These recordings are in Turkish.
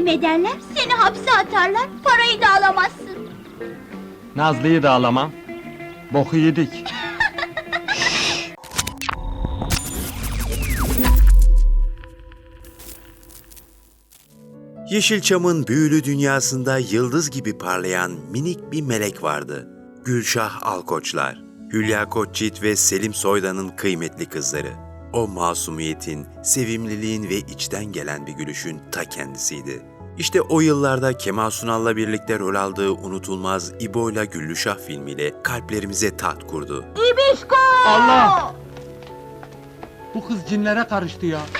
yardım ederler, seni hapse atarlar, parayı da alamazsın. Nazlı'yı da alamam. Boku yedik. Yeşilçam'ın büyülü dünyasında yıldız gibi parlayan minik bir melek vardı. Gülşah Alkoçlar, Hülya Koçyiğit ve Selim Soydan'ın kıymetli kızları. O masumiyetin, sevimliliğin ve içten gelen bir gülüşün ta kendisiydi. İşte o yıllarda Kemal Sunal'la birlikte rol aldığı unutulmaz İbo'yla Güllüşah filmiyle kalplerimize taht kurdu. İbişko! Allah! Bu kız cinlere karıştı ya.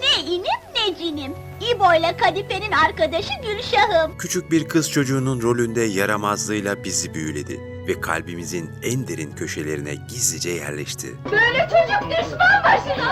Ne inim ne cinim. İbo ile Kadife'nin arkadaşı Gülşah'ım. Küçük bir kız çocuğunun rolünde yaramazlığıyla bizi büyüledi ve kalbimizin en derin köşelerine gizlice yerleşti. Böyle çocuk düşman başına!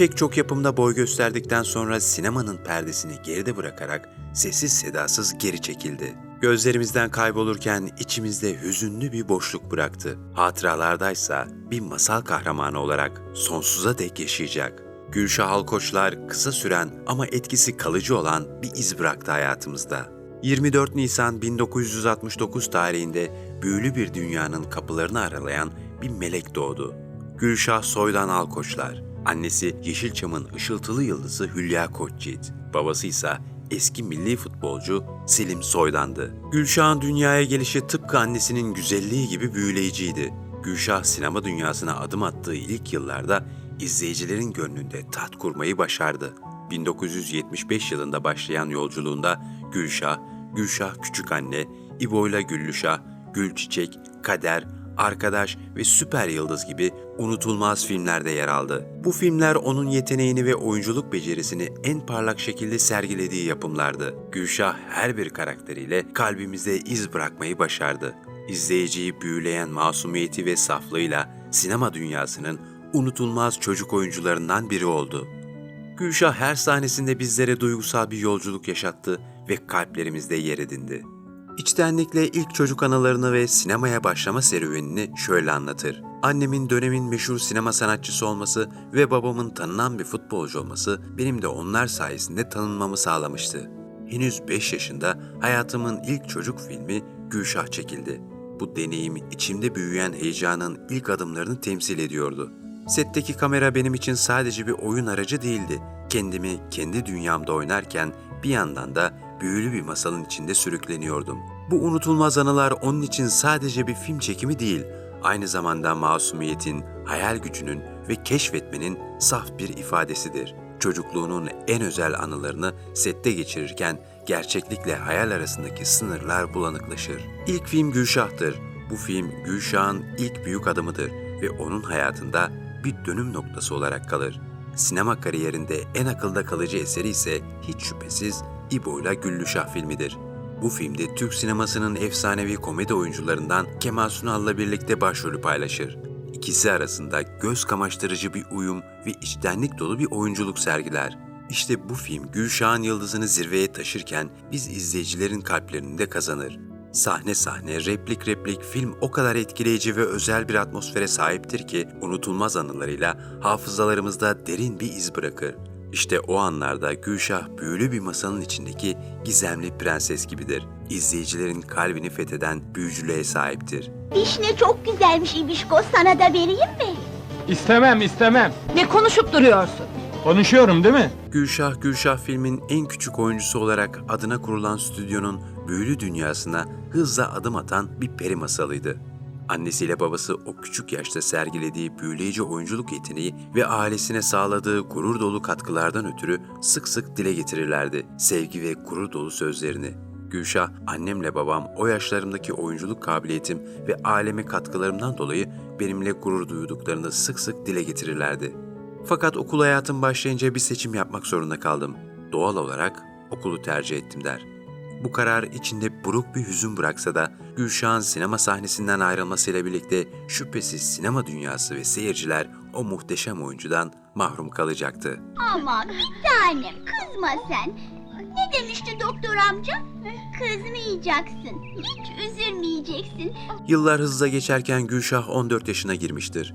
Pek çok yapımda boy gösterdikten sonra sinemanın perdesini geride bırakarak sessiz sedasız geri çekildi. Gözlerimizden kaybolurken içimizde hüzünlü bir boşluk bıraktı. Hatıralardaysa bir masal kahramanı olarak sonsuza dek yaşayacak. Gülşah Alkoçlar kısa süren ama etkisi kalıcı olan bir iz bıraktı hayatımızda. 24 Nisan 1969 tarihinde büyülü bir dünyanın kapılarını aralayan bir melek doğdu. Gülşah Soydan Alkoçlar. Annesi Yeşilçam'ın ışıltılı yıldızı Hülya Koçyiğit. Babası ise eski milli futbolcu Selim Soydan'dı. Gülşah'ın dünyaya gelişi tıpkı annesinin güzelliği gibi büyüleyiciydi. Gülşah sinema dünyasına adım attığı ilk yıllarda izleyicilerin gönlünde tat kurmayı başardı. 1975 yılında başlayan yolculuğunda Gülşah, Gülşah Küçük Anne, İbo'yla Güllüşah, Gülçiçek, Kader, Arkadaş ve Süper Yıldız gibi unutulmaz filmlerde yer aldı. Bu filmler onun yeteneğini ve oyunculuk becerisini en parlak şekilde sergilediği yapımlardı. Gülşah her bir karakteriyle kalbimizde iz bırakmayı başardı. İzleyiciyi büyüleyen masumiyeti ve saflığıyla sinema dünyasının unutulmaz çocuk oyuncularından biri oldu. Gülşah her sahnesinde bizlere duygusal bir yolculuk yaşattı ve kalplerimizde yer edindi. İçtenlikle ilk çocuk anılarını ve sinemaya başlama serüvenini şöyle anlatır. Annemin dönemin meşhur sinema sanatçısı olması ve babamın tanınan bir futbolcu olması benim de onlar sayesinde tanınmamı sağlamıştı. Henüz 5 yaşında hayatımın ilk çocuk filmi Gülşah çekildi. Bu deneyim içimde büyüyen heyecanın ilk adımlarını temsil ediyordu. Setteki kamera benim için sadece bir oyun aracı değildi. Kendimi kendi dünyamda oynarken bir yandan da büyülü bir masalın içinde sürükleniyordum. Bu unutulmaz anılar onun için sadece bir film çekimi değil, aynı zamanda masumiyetin, hayal gücünün ve keşfetmenin saf bir ifadesidir. Çocukluğunun en özel anılarını sette geçirirken gerçeklikle hayal arasındaki sınırlar bulanıklaşır. İlk film Gülşah'tır. Bu film Gülşah'ın ilk büyük adımıdır ve onun hayatında bir dönüm noktası olarak kalır. Sinema kariyerinde en akılda kalıcı eseri ise hiç şüphesiz İbo'yla Güllüşah filmidir. Bu filmde Türk sinemasının efsanevi komedi oyuncularından Kemal Sunal'la birlikte başrolü paylaşır. İkisi arasında göz kamaştırıcı bir uyum ve içtenlik dolu bir oyunculuk sergiler. İşte bu film Gülşah'ın yıldızını zirveye taşırken biz izleyicilerin kalplerini de kazanır. Sahne sahne, replik replik film o kadar etkileyici ve özel bir atmosfere sahiptir ki unutulmaz anılarıyla hafızalarımızda derin bir iz bırakır. İşte o anlarda Gülşah büyülü bir masanın içindeki gizemli prenses gibidir. İzleyicilerin kalbini fetheden büyücülüğe sahiptir. Vişne çok güzelmiş İbişko, sana da vereyim mi? İstemem istemem. Ne konuşup duruyorsun? Konuşuyorum değil mi? Gülşah Gülşah filmin en küçük oyuncusu olarak adına kurulan stüdyonun büyülü dünyasına hızla adım atan bir peri masalıydı. Annesiyle babası o küçük yaşta sergilediği büyüleyici oyunculuk yeteneği ve ailesine sağladığı gurur dolu katkılardan ötürü sık sık dile getirirlerdi sevgi ve gurur dolu sözlerini. Gülşah, annemle babam o yaşlarımdaki oyunculuk kabiliyetim ve aileme katkılarımdan dolayı benimle gurur duyduklarını sık sık dile getirirlerdi. Fakat okul hayatım başlayınca bir seçim yapmak zorunda kaldım. Doğal olarak okulu tercih ettim der. Bu karar içinde buruk bir hüzün bıraksa da Gülşah'ın sinema sahnesinden ayrılmasıyla birlikte şüphesiz sinema dünyası ve seyirciler o muhteşem oyuncudan mahrum kalacaktı. Aman bir tanem, kızma sen. Ne demişti doktor amca? Kızmayacaksın. Hiç üzülmeyeceksin. Yıllar hızla geçerken Gülşah 14 yaşına girmiştir.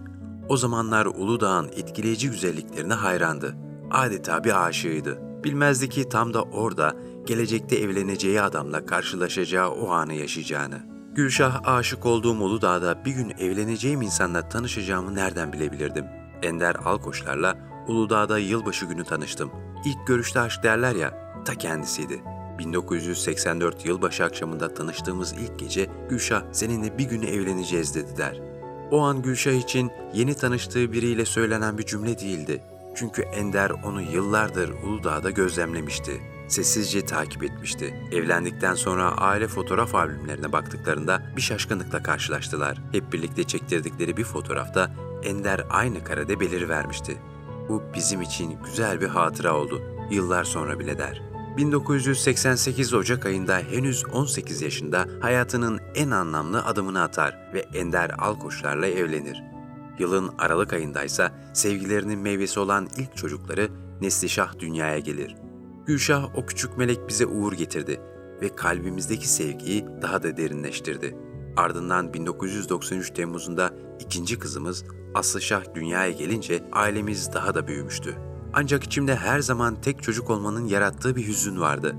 O zamanlar Uludağ'ın etkileyici güzelliklerine hayrandı. Adeta bir aşığıydı. Bilmezdi ki tam da orada gelecekte evleneceği adamla karşılaşacağı o anı yaşayacağını. Gülşah aşık olduğum Uludağ'da bir gün evleneceğim insanla tanışacağımı nereden bilebilirdim? Ender Alkoçlar'la Uludağ'da yılbaşı günü tanıştım. İlk görüşte aşk derler ya, ta kendisiydi. 1984 yılbaşı akşamında tanıştığımız ilk gece Gülşah seninle bir gün evleneceğiz dediler. O an Gülşah için yeni tanıştığı biriyle söylenen bir cümle değildi. Çünkü Ender onu yıllardır Uludağ'da gözlemlemişti. Sessizce takip etmişti. Evlendikten sonra aile fotoğraf albümlerine baktıklarında bir şaşkınlıkla karşılaştılar. Hep birlikte çektirdikleri bir fotoğrafta Ender aynı karede belirivermişti. Bu bizim için güzel bir hatıra oldu. Yıllar sonra bile der. 1988 Ocak ayında henüz 18 yaşında hayatının en anlamlı adımını atar ve Ender Alkoçlar'la evlenir. Yılın Aralık ayındaysa sevgilerinin meyvesi olan ilk çocukları Neslişah dünyaya gelir. Gülşah o küçük melek bize uğur getirdi ve kalbimizdeki sevgiyi daha da derinleştirdi. Ardından 1993 Temmuz'unda ikinci kızımız Aslışah dünyaya gelince ailemiz daha da büyümüştü. Ancak içimde her zaman tek çocuk olmanın yarattığı bir hüzün vardı.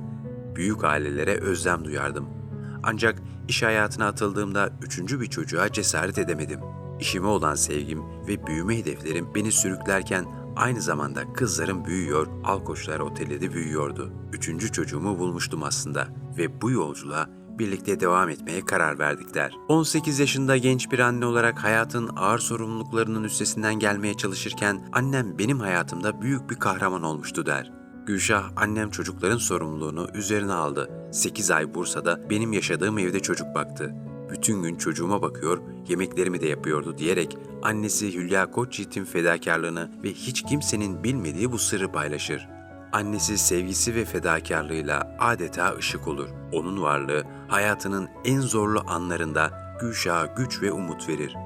Büyük ailelere özlem duyardım. Ancak iş hayatına atıldığımda üçüncü bir çocuğa cesaret edemedim. İşime olan sevgim ve büyüme hedeflerim beni sürüklerken aynı zamanda kızlarım büyüyor, Alkoçlar Oteli de büyüyordu. Üçüncü çocuğumu bulmuştum aslında ve bu yolculuğa birlikte devam etmeye karar verdikler. 18 yaşında genç bir anne olarak hayatın ağır sorumluluklarının üstesinden gelmeye çalışırken annem benim hayatımda büyük bir kahraman olmuştu der. Gülşah annem çocukların sorumluluğunu üzerine aldı. 8 ay Bursa'da benim yaşadığım evde çocuk baktı. Bütün gün çocuğuma bakıyor, yemeklerimi de yapıyordu diyerek annesi Hülya Koçyiğit'in fedakarlığını ve hiç kimsenin bilmediği bu sırrı paylaşır. Annesi sevgisi ve fedakarlığıyla adeta ışık olur. Onun varlığı hayatının en zorlu anlarında Gülşah'a güç ve umut verir.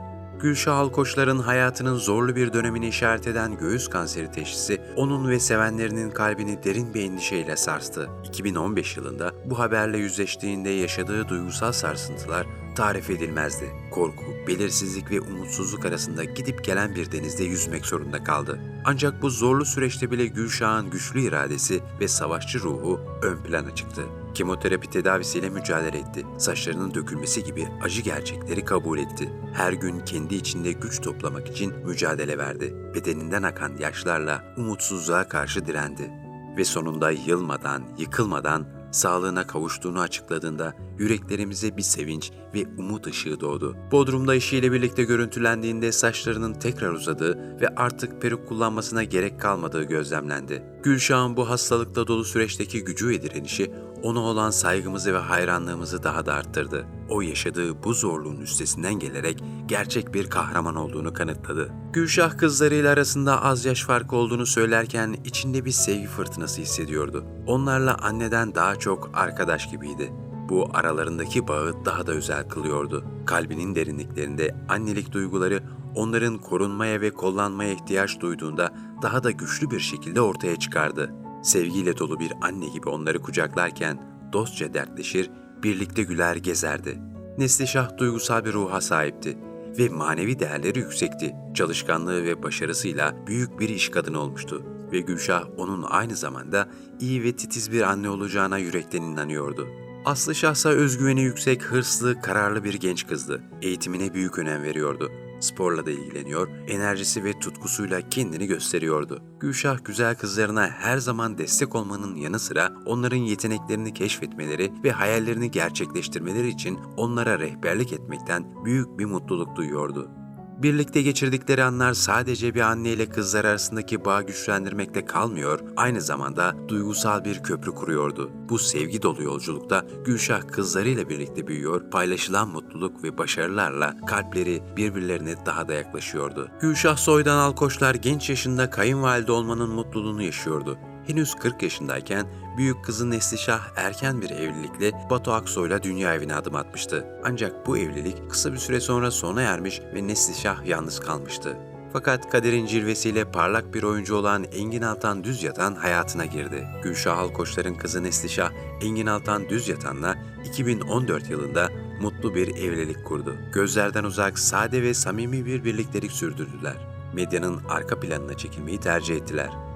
Gülşah Alkoçlar'ın hayatının zorlu bir dönemini işaret eden göğüs kanseri teşhisi onun ve sevenlerinin kalbini derin bir endişeyle sarstı. 2015 yılında bu haberle yüzleştiğinde yaşadığı duygusal sarsıntılar tarif edilmezdi. Korku, belirsizlik ve umutsuzluk arasında gidip gelen bir denizde yüzmek zorunda kaldı. Ancak bu zorlu süreçte bile Gülşah'ın güçlü iradesi ve savaşçı ruhu ön plana çıktı. Kemoterapi tedavisiyle mücadele etti. Saçlarının dökülmesi gibi acı gerçekleri kabul etti. Her gün kendi içinde güç toplamak için mücadele verdi. Bedeninden akan yaşlarla umutsuzluğa karşı direndi. Ve sonunda yılmadan, yıkılmadan sağlığına kavuştuğunu açıkladığında yüreklerimize bir sevinç ve umut ışığı doğdu. Bodrum'da eşiyle birlikte görüntülendiğinde saçlarının tekrar uzadığı ve artık peruk kullanmasına gerek kalmadığı gözlemlendi. Gülşah'ın bu hastalıkla dolu süreçteki gücü ve direnişi ona olan saygımızı ve hayranlığımızı daha da arttırdı. O yaşadığı bu zorluğun üstesinden gelerek gerçek bir kahraman olduğunu kanıtladı. Gülşah kızlarıyla arasında az yaş farkı olduğunu söylerken içinde bir sevgi fırtınası hissediyordu. Onlarla anneden daha çok arkadaş gibiydi. Bu aralarındaki bağı daha da özel kılıyordu. Kalbinin derinliklerinde annelik duyguları onların korunmaya ve kollanmaya ihtiyaç duyduğunda daha da güçlü bir şekilde ortaya çıkardı. Sevgiyle dolu bir anne gibi onları kucaklarken dostça dertleşir, birlikte güler gezerdi. Neslişah duygusal bir ruha sahipti ve manevi değerleri yüksekti. Çalışkanlığı ve başarısıyla büyük bir iş kadını olmuştu ve Gülşah onun aynı zamanda iyi ve titiz bir anne olacağına yürekten inanıyordu. Aslı şahsa özgüveni yüksek, hırslı, kararlı bir genç kızdı. Eğitimine büyük önem veriyordu. Sporla da ilgileniyor, enerjisi ve tutkusuyla kendini gösteriyordu. Gülşah güzel kızlarına her zaman destek olmanın yanı sıra onların yeteneklerini keşfetmeleri ve hayallerini gerçekleştirmeleri için onlara rehberlik etmekten büyük bir mutluluk duyuyordu. Birlikte geçirdikleri anlar sadece bir anne ile kızlar arasındaki bağı güçlendirmekle kalmıyor, aynı zamanda duygusal bir köprü kuruyordu. Bu sevgi dolu yolculukta Gülşah kızlarıyla birlikte büyüyor, paylaşılan mutluluk ve başarılarla kalpleri birbirlerine daha da yaklaşıyordu. Gülşah Soydan Alkoçlar genç yaşında kayınvalide olmanın mutluluğunu yaşıyordu. Henüz 40 yaşındayken büyük kızı Neslişah erken bir evlilikle Batu Aksoy'la dünya evine adım atmıştı. Ancak bu evlilik kısa bir süre sonra sona ermiş ve Neslişah yalnız kalmıştı. Fakat kaderin cilvesiyle parlak bir oyuncu olan Engin Altan Düz Yatan hayatına girdi. Gülşah Alkoçlar'ın kızı Neslişah, Engin Altan Düz Yatan'la 2014 yılında mutlu bir evlilik kurdu. Gözlerden uzak, sade ve samimi bir birliktelik sürdürdüler. Medyanın arka planına çekilmeyi tercih ettiler.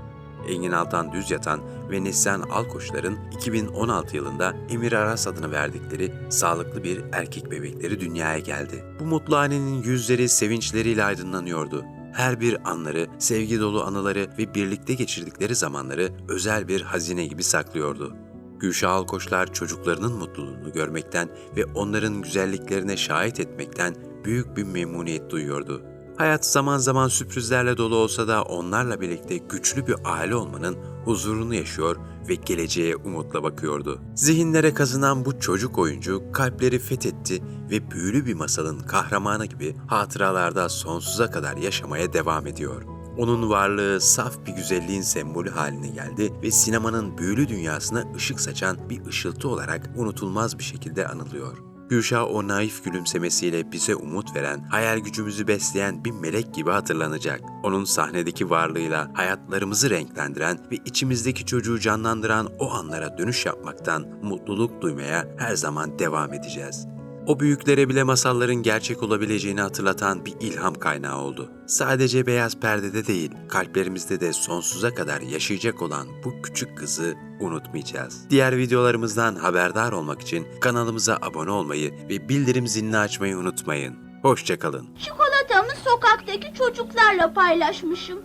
Engin Altan Düz Yatan ve Neslihan Alkoçlar'ın 2016 yılında Emir Aras adını verdikleri sağlıklı bir erkek bebekleri dünyaya geldi. Bu mutlu ailenin yüzleri sevinçleriyle aydınlanıyordu. Her bir anları, sevgi dolu anıları ve birlikte geçirdikleri zamanları özel bir hazine gibi saklıyordu. Gülşah Alkoçlar çocuklarının mutluluğunu görmekten ve onların güzelliklerine şahit etmekten büyük bir memnuniyet duyuyordu. Hayat zaman zaman sürprizlerle dolu olsa da onlarla birlikte güçlü bir aile olmanın huzurunu yaşıyor ve geleceğe umutla bakıyordu. Zihinlere kazınan bu çocuk oyuncu kalpleri fethetti ve büyülü bir masalın kahramanı gibi hatıralarda sonsuza kadar yaşamaya devam ediyor. Onun varlığı saf bir güzelliğin sembolü haline geldi ve sinemanın büyülü dünyasına ışık saçan bir ışıltı olarak unutulmaz bir şekilde anılıyor. Gülşah o naif gülümsemesiyle bize umut veren, hayal gücümüzü besleyen bir melek gibi hatırlanacak. Onun sahnedeki varlığıyla hayatlarımızı renklendiren ve içimizdeki çocuğu canlandıran o anlara dönüş yapmaktan mutluluk duymaya her zaman devam edeceğiz. O büyüklere bile masalların gerçek olabileceğini hatırlatan bir ilham kaynağı oldu. Sadece beyaz perdede değil, kalplerimizde de sonsuza kadar yaşayacak olan bu küçük kızı unutmayacağız. Diğer videolarımızdan haberdar olmak için kanalımıza abone olmayı ve bildirim zilini açmayı unutmayın. Hoşçakalın. Çikolatamı sokaktaki çocuklarla paylaşmışım.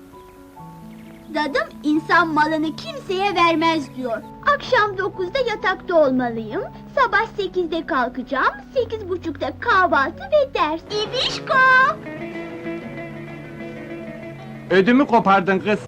Dadım insan malını kimseye vermez diyor. Akşam 9'da yatakta olmalıyım. Sabah 8'de kalkacağım. 8.30'da kahvaltı ve ders. İbişko! Ödümü kopardın kız.